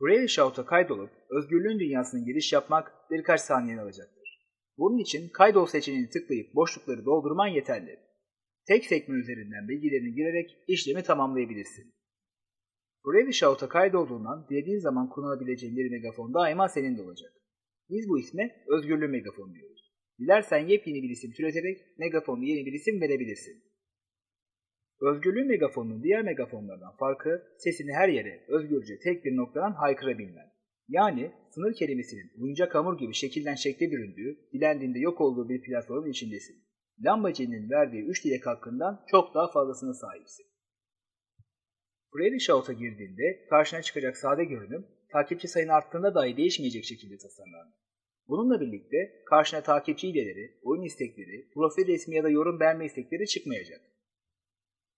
Braille Shout'a kaydolup özgürlüğün dünyasına giriş yapmak birkaç saniyeni alacaktır. Bunun için kaydol seçeneğini tıklayıp boşlukları doldurman yeterli. Tek sekme üzerinden bilgilerini girerek işlemi tamamlayabilirsin. Braille Shout'a kaydolduğundan dilediğin zaman kullanabileceğin bir megafon daima senin olacak. Biz bu isme özgürlüğü megafon diyoruz. Dilersen yepyeni bir isim türeterek megafonu yeni bir isim verebilirsin. Özgürlüğün megafonunun diğer megafonlardan farkı sesini her yere özgürce tek bir noktadan haykırabilmen. Yani sınır kelimesinin oyuncak hamur gibi şekilden şekle büründüğü, dilendiğinde yok olduğu bir platformun içindesin. Lambacinin verdiği 3 dilek hakkından çok daha fazlasına sahipsin. Braille Shout'a girdiğinde karşına çıkacak sade görünüm, takipçi sayın arttığında dahi değişmeyecek şekilde tasarlandı. Bununla birlikte karşına takipçi hileleri, oyun istekleri, profil resmi ya da yorum beğenme istekleri çıkmayacak.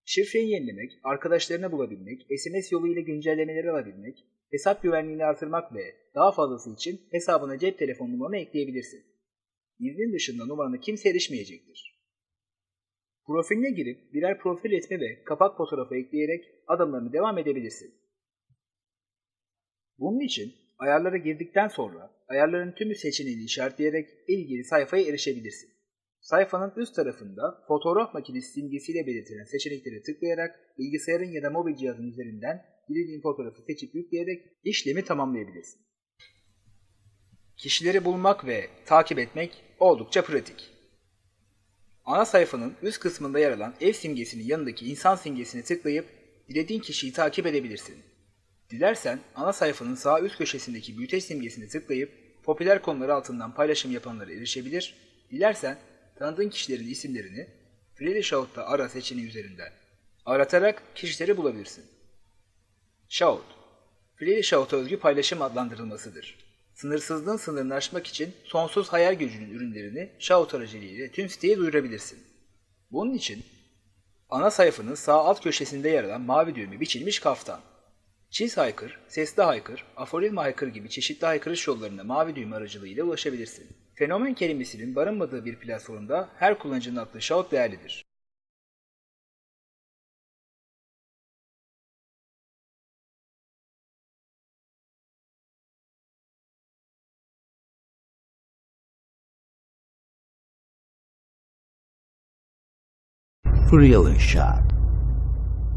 Şifreyi yenilemek, arkadaşlarını bulabilmek, SMS yoluyla güncellemeleri alabilmek, hesap güvenliğini artırmak ve daha fazlası için hesabına cep telefon numaranı ekleyebilirsin. İznin dışında numaranı kimse erişmeyecektir. Profiline girip birer profil resmi ve kapak fotoğrafı ekleyerek adımlarını devam edebilirsin. Bunun için ayarlara girdikten sonra ayarların tümü seçeneğini işaretleyerek ilgili sayfaya erişebilirsin. Sayfanın üst tarafında fotoğraf makinesi simgesiyle belirtilen seçeneklere tıklayarak bilgisayarın ya da mobil cihazın üzerinden dilediğin fotoğrafı seçip yükleyerek işlemi tamamlayabilirsin. Kişileri bulmak ve takip etmek oldukça pratik. Ana sayfanın üst kısmında yer alan ev simgesinin yanındaki insan simgesini tıklayıp dilediğin kişiyi takip edebilirsin. Dilersen ana sayfanın sağ üst köşesindeki büyüteç simgesini tıklayıp popüler konuları altından paylaşım yapanlara erişebilir, dilersen tanıdığın kişilerin isimlerini Freely Shout'ta ara seçeneği üzerinden aratarak kişileri bulabilirsin. Shout, Freely Shout'a özgü paylaşım adlandırılmasıdır. Sınırsızlığın sınırını aşmak için sonsuz hayal gücünün ürünlerini Shout aracılığıyla tüm siteye duyurabilirsin. Bunun için ana sayfanın sağ alt köşesinde yer alan mavi düğme biçilmiş kaftan. Çiz haykır, sesli haykır, aforizma haykır gibi çeşitli haykırış yollarına mavi düğme aracılığıyla ulaşabilirsin. Fenomen kelimesinin barınmadığı bir platformda her kullanıcının attığı shout değerlidir. Freely Shot.